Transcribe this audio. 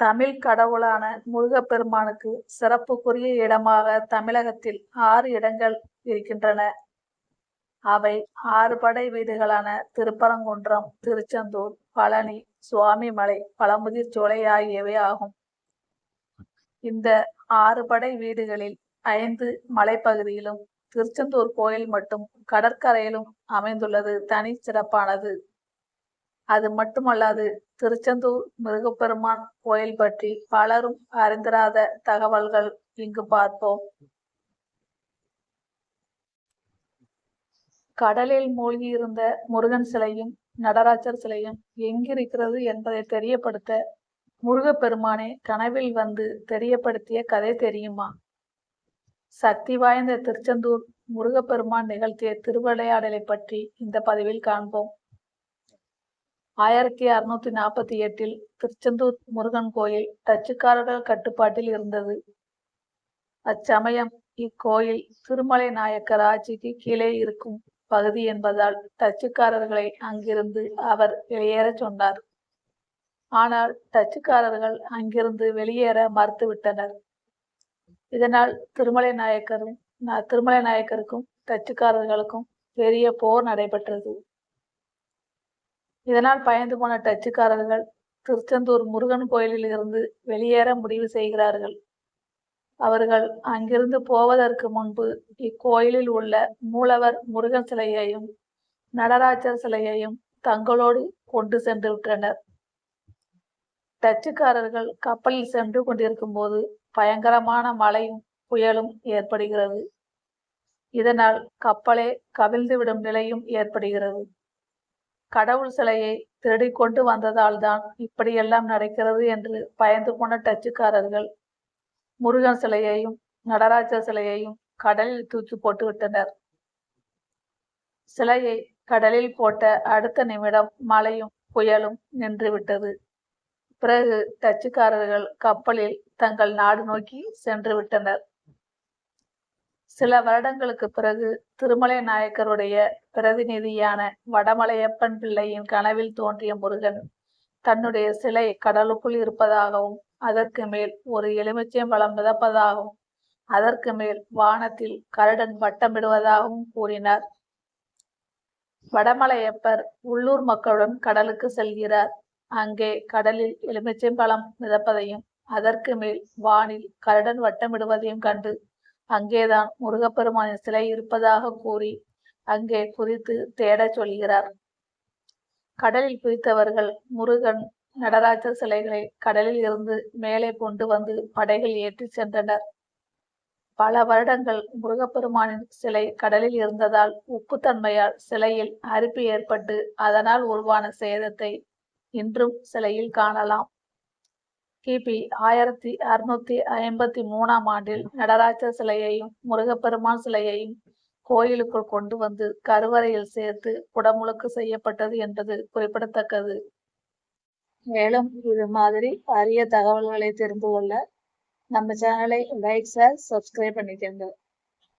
தமிழ் கடவுளான முருகப்பெருமானுக்கு சிறப்புக்குரிய இடமாக தமிழகத்தில் ஆறு இடங்கள் இருக்கின்றன. அவை ஆறு படை வீடுகளான திருப்பரங்குன்றம், திருச்செந்தூர், பழனி, சுவாமிமலை, பழமுதிர்சோலை ஆகியவை ஆகும். இந்த ஆறு படை வீடுகளில் ஐந்து மலைப்பகுதியிலும், திருச்செந்தூர் கோயில் மட்டும் கடற்கரையிலும் அமைந்துள்ளது தனி சிறப்பானது. அது மட்டுமல்லாது திருச்செந்தூர் முருகப்பெருமான் கோயில் பற்றி பலரும் அறிந்திராத தகவல்கள் இங்கு பார்ப்போம். கடலில் மூழ்கியிருந்த முருகன் சிலையும், நடராஜர் சிலையும் எங்கிருக்கிறது என்பதை தெரியப்படுத்த முருகப்பெருமானே கனவில் வந்து தெரியப்படுத்திய கதை தெரியுமா? சக்தி வாய்ந்த திருச்செந்தூர் முருகப்பெருமான் நிகழ்த்திய திருவிளையாடலைப் பற்றி இந்த பதிவில் காண்போம். ஆயிரத்தி அறுநூத்தி நாற்பத்தி எட்டில் திருச்செந்தூர் முருகன் கோயில் டச்சுக்காரர்கள் கட்டுப்பாட்டில் இருந்தது. அச்சமயம் இக்கோயில் திருமலை நாயக்கர் ஆட்சிக்கு கீழே இருக்கும் பகுதி என்பதால் டச்சுக்காரர்களை அங்கிருந்து அவர் வெளியேறச் சொன்னார். ஆனால் டச்சுக்காரர்கள் அங்கிருந்து வெளியேற மறுத்துவிட்டனர். இதனால் திருமலை நாயக்கரும் திருமலை நாயக்கருக்கும் டச்சுக்காரர்களுக்கும் பெரிய போர் நடைபெற்றது. இதனால் பயந்து போன டச்சுக்காரர்கள் திருச்செந்தூர் முருகன் கோயிலில் இருந்து வெளியேற முடிவு செய்கிறார்கள். அவர்கள் அங்கிருந்து போவதற்கு முன்பு இக்கோயிலில் உள்ள மூலவர் முருகன் சிலையையும், நடராஜர் சிலையையும் தங்களோடு கொண்டு சென்று விட்டனர். டச்சுக்காரர்கள் கப்பலில் சென்று கொண்டிருக்கும் போது பயங்கரமான மழையும், புயலும் ஏற்படுகிறது. இதனால் கப்பலே கவிழ்ந்துவிடும் நிலையும் ஏற்படுகிறது. கடவுள் சிலையை திருடிக்கொண்டு வந்ததால்தான் இப்படியெல்லாம் நடக்கிறது என்று பயந்து போன டச்சுக்காரர்கள் முருகன் சிலையையும், நடராஜர் சிலையையும் கடலில் தூக்கி போட்டுவிட்டனர். சிலையை கடலில் போட்ட அடுத்த நிமிடம் மழையும், புயலும் நின்றுவிட்டது. பிறகு டச்சுக்காரர்கள் கப்பலில் தங்கள் நாடு நோக்கி சென்று விட்டனர். சில வருடங்களுக்கு பிறகு திருமலை நாயக்கருடைய பிரதிநிதியான வடமலையப்பன் பிள்ளையின் கனவில் தோன்றிய முருகன், தன்னுடைய சிலை கடலுக்குள் இருப்பதாகவும், அதற்கு மேல் ஒரு எலுமிச்சம்பழம் மிதப்பதாகவும், அதற்கு மேல் வானத்தில் கருடன் வட்டமிடுவதாகவும் கூறினார். வடமலையப்பர் உள்ளூர் மக்களுடன் கடலுக்கு செல்கிறார். அங்கே கடலில் எலுமிச்சம்பழம் மிதப்பதையும், அதற்கு மேல் வானில் கருடன் வட்டமிடுவதையும் கண்டு, அங்கேதான் முருகப்பெருமானின் சிலை இருப்பதாக கூறி அங்கே குறித்து தேடச் சொல்கிறார். கடலில் குதித்தவர்கள் முருகன், நடராஜர் சிலைகளை கடலில் இருந்து மேலே கொண்டு வந்து படைகள் ஏற்றிச் சென்றனர். பல வருடங்கள் முருகப்பெருமானின் சிலை கடலில் இருந்ததால் உப்புத்தன்மையால் சிலையில் அரிப்பு ஏற்பட்டு அதனால் உருவான சேதத்தை இன்றும் சிலையில் காணலாம். கிபி ஆயிரத்தி அறுநூத்தி ஐம்பத்தி மூணாம் ஆண்டில் நடராஜர் சிலையையும், முருகப்பெருமான் சிலையையும் கோயிலுக்குள் கொண்டு வந்து கருவறையில் சேர்த்து குடமுழுக்கு செய்யப்பட்டது என்பது குறிப்பிடத்தக்கது. மேலும் இது மாதிரி அரிய தகவல்களை தெரிந்து கொள்ள நம்ம சேனலை லைக், சார் சப்ஸ்கிரைப் பண்ணிக்கங்க.